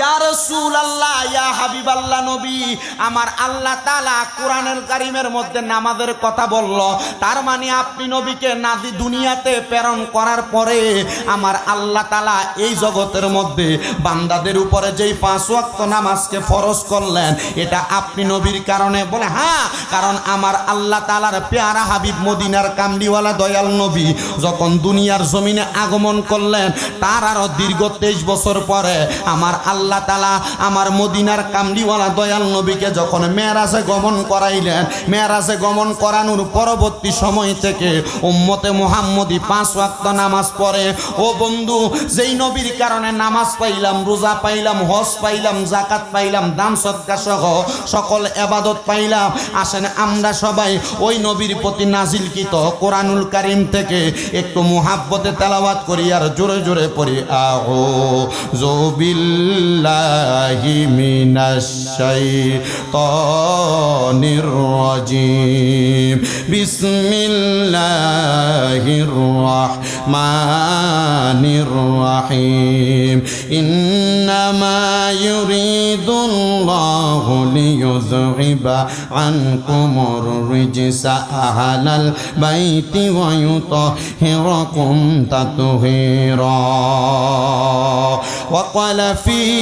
ইয়া রাসূলুল্লাহ, ইয়া হাবিবাল্লাহ নবী, আমার আল্লাহ কোরআনের কারিমের মধ্যে নামাজের কথা তার মানে নবীকে দুনিয়াতে প্রেরণ করার পরে আমার আল্লাহ তাআলা এই জগতের মধ্যে বান্দাদের উপরে যেই পাঁচ ওয়াক্ত নামাজকে ফরজ করলেন, এটা আপনি নবীর কারণে বলে হ্যাঁ কারণ আমার আল্লাহ তাআলার পেয়ারা হাবিব মদিনার কামলিওয়ালা দয়াল নবী যখন দুনিয়ার জমিনে আগমন করলেন, তার আরও দীর্ঘ তেইশ বছর পরে আমার আল্লাহ তালা আমার মদিনার কামলিওয়ালা দয়াল নবীকে যখন মেয়েরাজে গমন করাইলেন, মেয়েরাজে গমন করানোর পরবর্তী সময় থেকে উম্মতে মোহাম্মদী পাঁচ ওয়াক্ত নামাজ পড়ে। ও বন্ধু, যেই নবীর কারণে নামাজ পাইলাম, রোজা পাইলাম, হজ পাইলাম জাকাত পাইলাম, দান সৎকা সহ সকল এবাদত পাইলাম। আসেন আমরা সবাই ওই নবীর প্রতি নাজিলকৃত কোরআনুল কারিম থেকে একটু মুহাব্বতে তেলাওয়াত করি আর জোরে জোরে পড়ি আহো بالله من الشيطان الرجيم بسم الله الرحمن الرحيم إنما يريد الله ليذهب عنكم الرجس أهل البيت ويطهركم تطهيرا وقال في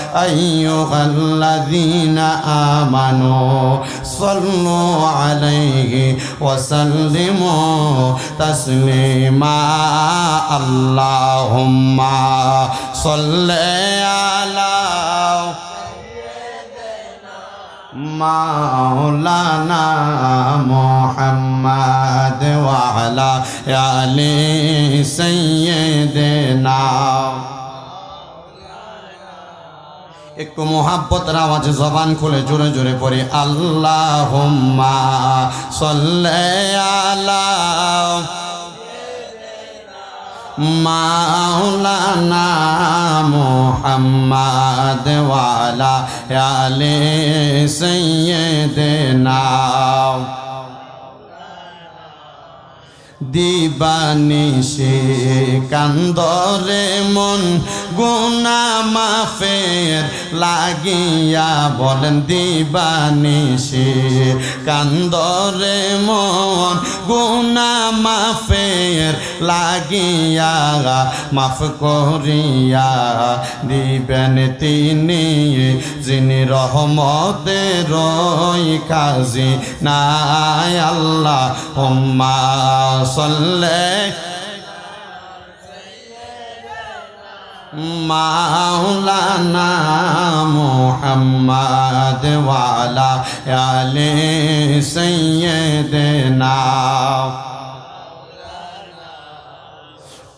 أيها الذين آمنوا صلوا عليه وسلموا تسليما. اللهم صل على مولانا محمد وعلى آل سيدنا একটু মোহাব্বতের আওয়াজে জবান খুলে জোরে জোরে পড়ি আল্লাহ আলা মাওলানা মোহাম্মদ ওয়ালা আলে সৈয়দনা দিবানিশে কান্দরে মন গুনা মাফের লাগিয়া বলেন দিবানিশে কান্দরে মন গুনা মাফের লাগিয়া মাফ করিয়া দিবেন তিনি, যিনি রহমতের রই কাজী, নাই আল্লাহ হুম্মা صلى مولانا محمد وعلى آل سيدنا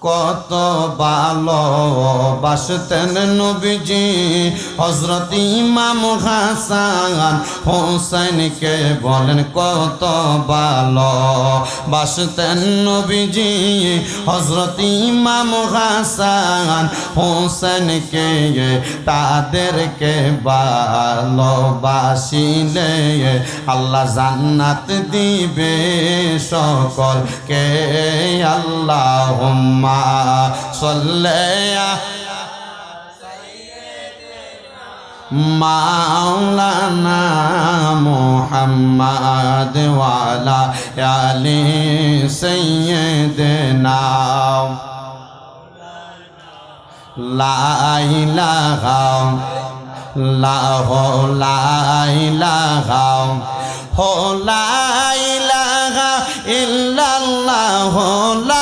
কত ভালো বাসতেন নবীজি। হজরত ইমাম হাসান হোসেনকে বলেন, কত ভালো বাসতেন নবীজি। হজরত ইমাম হাসান হোসেনকে তাদেরকে ভালোবাসিলে। আল্লাহ জান্নাত দিবে সকলকে। আল্লাহ صلى مولانا محمد وعلى آل سيدنا لا إله لا لا إله لا إله إلا الله لا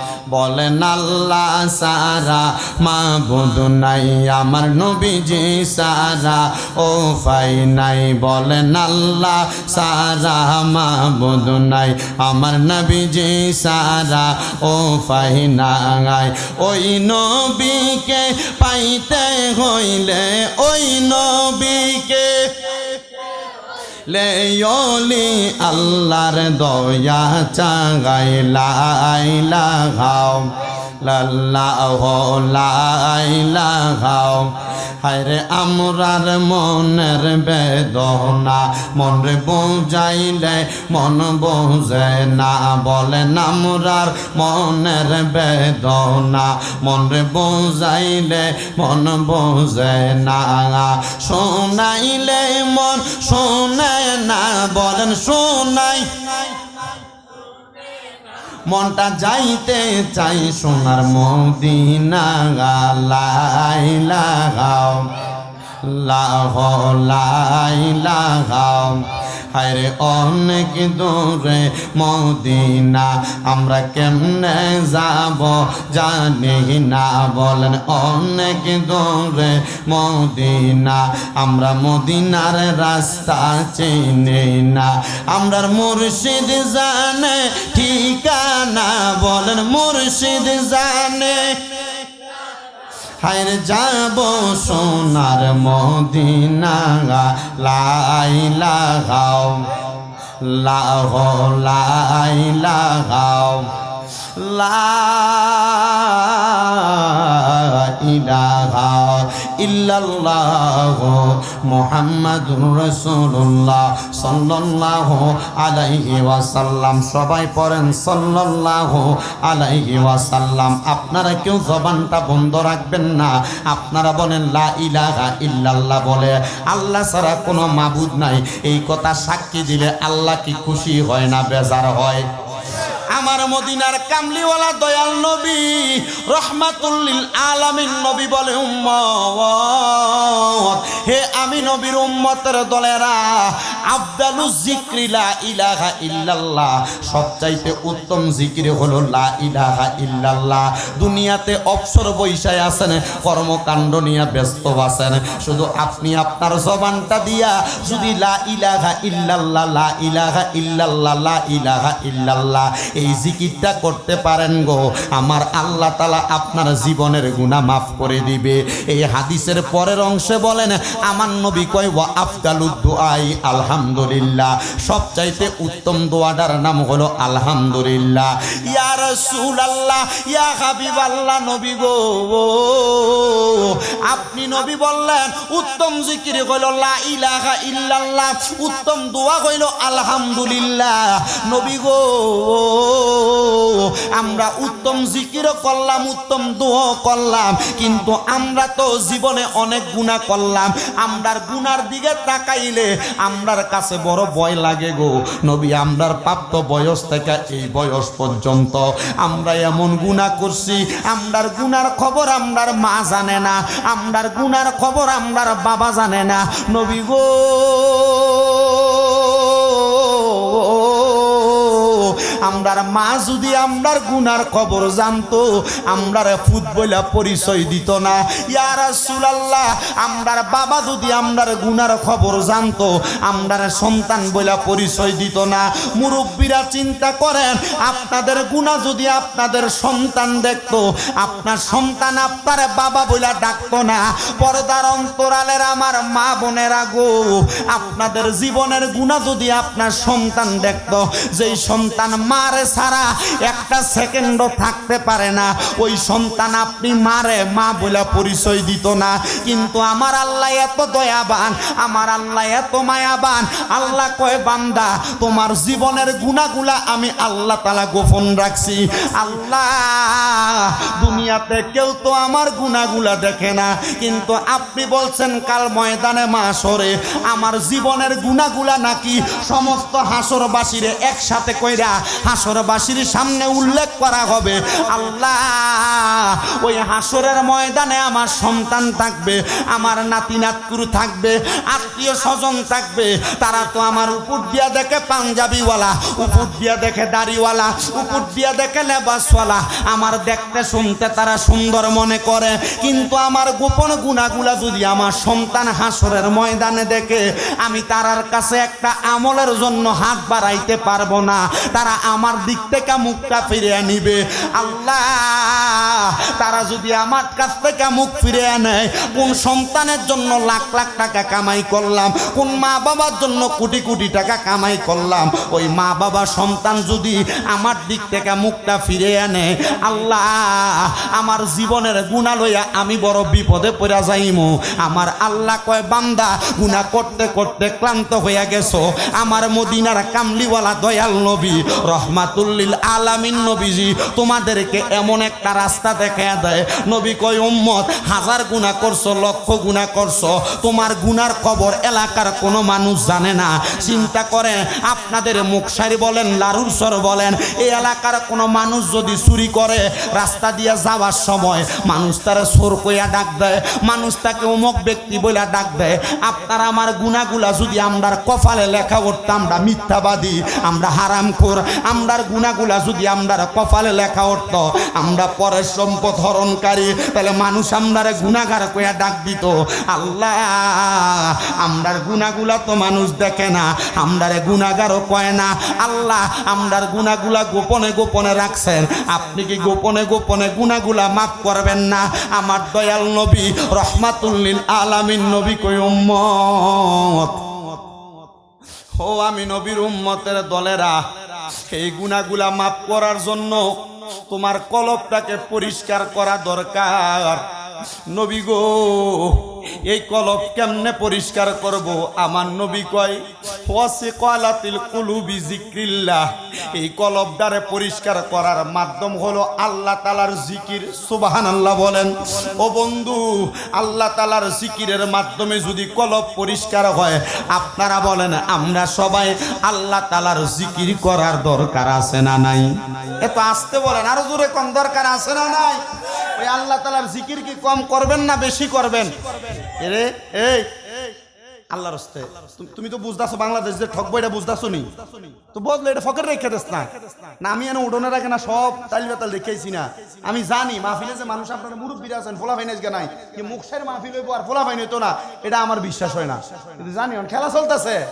বলেন আল্লাহ সারা মা বধু নাই, আমার নবীজি সারা, ও ফাই নাই, বলেন আল্লাহ সারা মা বধু নাই, আমার নবীজি সারা, ও ফাই নাই। ওই নবীকে পাইতে হইলে, ওই নবীকে লেয়লি আল্লাহর দয়া চাগাইলা আইলা গাও লাল্লাহ হায়রে আমরার মনের বেদনা, মনে বুঝাইলে মন বুঝে না। বলেন আমরার মনের বেদনা, মনে বুঝাইলে মন বুঝে না। শোনাইলে মন শোনে না, বলেন শোনাই। মনটা যাইতে চাই সোনার মদিনা গালাই লাগাও। লাহ লাই লাগাও। হায়রে অনেক দূরে মদিনা, আমরা কেমনে যাব জানি না। বলেন অনেক দূরে মদিনা, আমরা মদিনার রাস্তা চিনি না। আমরার মুর্শিদ জানে ঠিকানা, বলেন মুর্শিদ জানে হায়রে যাব সোনার মদিনা লাই লাগাও। লাহ লাই লাগাও। লা ইলাহা ইল্লাল্লাহ মুহাম্মাদুর রাসূলুল্লাহ সাল্লাল্লাহু আলাইহি ওয়াসাল্লাম। সবাই পড়েন সাল্লাল্লাহু আলাইহি ওয়াসাল্লাম। আপনারা কেউ জবানটা বন্ধ রাখবেন না। আপনারা বলেন, লা ইলাহা ইল্লাল্লাহ বলে। আল্লাহ ছাড়া কোনো মাবুদ নাই। এই কথা সাক্ষী দিলে আল্লাহ কি খুশি হয় না বেজার হয়? আমার মদিনার কামলিওয়ালা দয়াল নবী রহমাতুল্লিল আলামিন নবী বলে উম্মত। হে আমি নবীর উম্মতের দলেরা, আফদালু জিক্রি লা ইলাহা ইল্লাল্লাহ। সবচাইতে উত্তম জিকির হলো লা ইলাহা ইল্লাল্লাহ। দুনিয়াতে অবসর বৈশায় আছেন, কর্মকাণ্ড নিয়ে ব্যস্ত আছেন। শুধু আপনি আপনার জবানটা দিয়া যদি লা ইলাহা ইল্লাল্লাহ, লা ইলাহা ইল্লাল্লাহ, লা ইলাহা ইল্লাল্লাহ, এই জিকিরটা করতে পারেন গো। আমার আল্লাহ তালা আপনার জীবনের গুণা মাফ করে দিবে। এই হাদিসের পরের অংশে বলেন আমার নবী কয়, ওয়া আফদালুদ দোয়াই আলহামদুলিল্লাহ। সবচাইতে উত্তম দোয়াটার নাম হলো আলহামদুলিল্লাহ। ইয়া রাসূলুল্লাহ, ইয়া হাবিবাল্লাহ নবী গো। আপনি নবী বললেন, উত্তম জিকির হইল লা ইলাহা ইল্লাল্লাহ। উত্তম দোয়া হইল আলহামদুলিল্লাহ। নবী গো, আমরা উত্তম জিকিরও করলাম, উত্তম দোয়া করলাম, কিন্তু আমরা তো জীবনে অনেক গুণা করলাম। আমরার গুনার দিকে তাকাইলে আমরার কাছে বড় ভয় লাগে গো। নবী, আমরার প্রাপ্ত বয়স থেকে এই বয়স পর্যন্ত আমরা এমন গুণা করছি, আমরার গুনার খবর আমরার মা জানে না, আমরার গুনার খবর আমরার বাবা জানে না। নবী গো আমরার মা যদি আমরার গুনার খবর জানতো, আমরার ফুটবলা পরিচয় দিত না। ইয়ারা সুলাল্লাহ আমরার বাবা যদি আমরার গুনার খবর জানতো, আমরার সন্তান বইলা পরিচয় দিত না। মুরব্বীরা চিন্তা করেন, আপনাদের গুণা যদি আপনাদের সন্তান দেখতো, আপনার সন্তান আপনার বাবা বইলা ডাকতো না। পর্দার অন্তরালের আমার মা বোনেরা গো, আপনাদের জীবনের গুণা যদি আপনার সন্তান দেখতো, যেই সন্তান মারে ছাড়া একটা সেকেন্ডও থাকতে পারে না। ওই সন্তান আপনি মারে, মা বলে পরিচয় দিত না। কিন্তু আমার আল্লাহ এত দয়াবান, আমার আল্লাহ এত মায়াবান। আল্লাহ কয়, বান্দা, তোমার জীবনের গুণাগুলা আমি আল্লাহ তালা গোপন রাখছি। আল্লাহ, দুনিয়াতে কেউ তো আমার গুণাগুলা দেখে না। কিন্তু আপনি বলছেন, কাল ময়দানে মাসরে আমার জীবনের গুণাগুলা নাকি সমস্ত হাসরবাসীরে একসাথে কইরা হাসরবাসীর সামনে উল্লেখ করা হবে, আল্লাহ, ওই হাসরের ময়দানে আমার সন্তান থাকবে, আমার নাতি নাতকুরু থাকবে, আত্মীয় স্বজন থাকবে, তারা তো আমার উপর দিয়া দেখে পাঞ্জাবিওয়ালা উপর দিয়া দেখে দাড়িওয়ালা উপর দিয়া দেখে লেবাসওয়ালা, আমার দেখতে শুনতে তারা সুন্দর মনে করে, কিন্তু আমার গোপন গুণাগুলা যদি আমার সন্তান হাসরের ময়দানে দেখে, আমি তারার কাছে একটা আমলের জন্য হাত বাড়াইতে পারব না, তারা আমার দিক থেকে মুখটা ফিরিয়ে নিবে। আল্লাহ, তারা যদি আমার কাছ থেকে মুখ ফিরিয়ে নেয়, কোন সন্তানের জন্য লাখ লাখ টাকা কামাই করলাম, কোন মা বাবার জন্য কোটি কোটি টাকা কামাই করলাম, ওই মা বাবা সন্তান যদি আমার দিক থেকে মুখটা ফিরে আনে আল্লাহ, আমার জীবনের গুণা লইয়া আমি বড় বিপদে পড়া যাইমু। আমার আল্লাহ কয়, বান্দা, গুণা করতে করতে ক্লান্ত হইয়া গেছো। আমার মদিনার কামলিওয়ালা দয়াল নবী রহমাতুল্লিল আলামিন নবীজি, তোমাদেরকে এমন একটা রাস্তা দেখা দেয়। নবী কয়, উম্মত, হাজার গুণা করছ, লক্ষ গুণা করছ। তোমার গুনার খবর এলাকার কোনো মানুষ জানে না। চিন্তা করে আপনাদের মুখসারি বলেন, লারুর সর বলেন, এই এলাকার কোনো মানুষ যদি চুরি করে রাস্তা দিয়ে যাওয়ার সময়, মানুষ তারা সোর কইয়া ডাক দেয়, মানুষ তাকে অমুক ব্যক্তি বলে ডাক দেয়, আপনার আমার গুণাগুলা যদি আমরা কপালে লেখা করতাম আমরা মিথ্যাবাদী, আমরা হারামখোর আমরার গুণাগুলা যদি আমরার কপালে লেখা উঠত, আমরা পরের সম্পদ হরণকারী, তাহলে মানুষ আমরারে গুণাগার কইয়া ডাক দিত। আল্লাহ, আমরার গুণাগুলা তো মানুষ দেখে না, আমরারে গুণাগারও কয় না। আল্লাহ, আমরার গুণাগুলা গোপনে গোপনে রাখছেন। আপনি কি গোপনে গোপনে গুণাগুলা মাফ করবেন না? আমার দয়াল নবী, রহমাতুল্লিল আলামিন নবী কই ও আমি নবীর উম্মতের দলেরা এই গুণাগুলা মাফ করার জন্য তোমার কলপটাকে পরিষ্কার করা দরকার। নবী গো, এই কলপ কেমনে পরিষ্কার করব? আমার নবী কয় এই কলবটারে পরিষ্কার করার মাধ্যম হলো আল্লাহ তালার জিকির সুবাহান আল্লাহ বলেন। ও বন্ধু, আল্লাহ তালার জিকিরের মাধ্যমে যদি কলব পরিষ্কার হয়, আপনারা বলেন, আমরা সবাই আল্লাহ তালার জিকির করার দরকার আছে না নাই? এত আসতে বলেন, আরও জোরে কম দরকার আছে না নাই? ওই আল্লাহ তালার জিকির কি কম করবেন না বেশি করবেন? এরে, এই আল্লাহর হস্তে। তুমি- তো বুঝতেছো বাংলাদেশ যে ঠকবো এটা বুঝতেছো নি তো বদলে এটা ফকের রেখে দেস না। আমি এনে উঠোনে রাখে না, সব তাল বেতাল দেখেছি না। আমি জানি মাহফিলে যে মানুষ আপনার মুরব্বীরা আছেন, ফোলা ফাইনাইজ নাই কি মুখের মাহফিল হইব আর ফোলা ফাইন হইতো না, এটা আমার বিশ্বাস হয় না। জানি খেলা চলতেছে।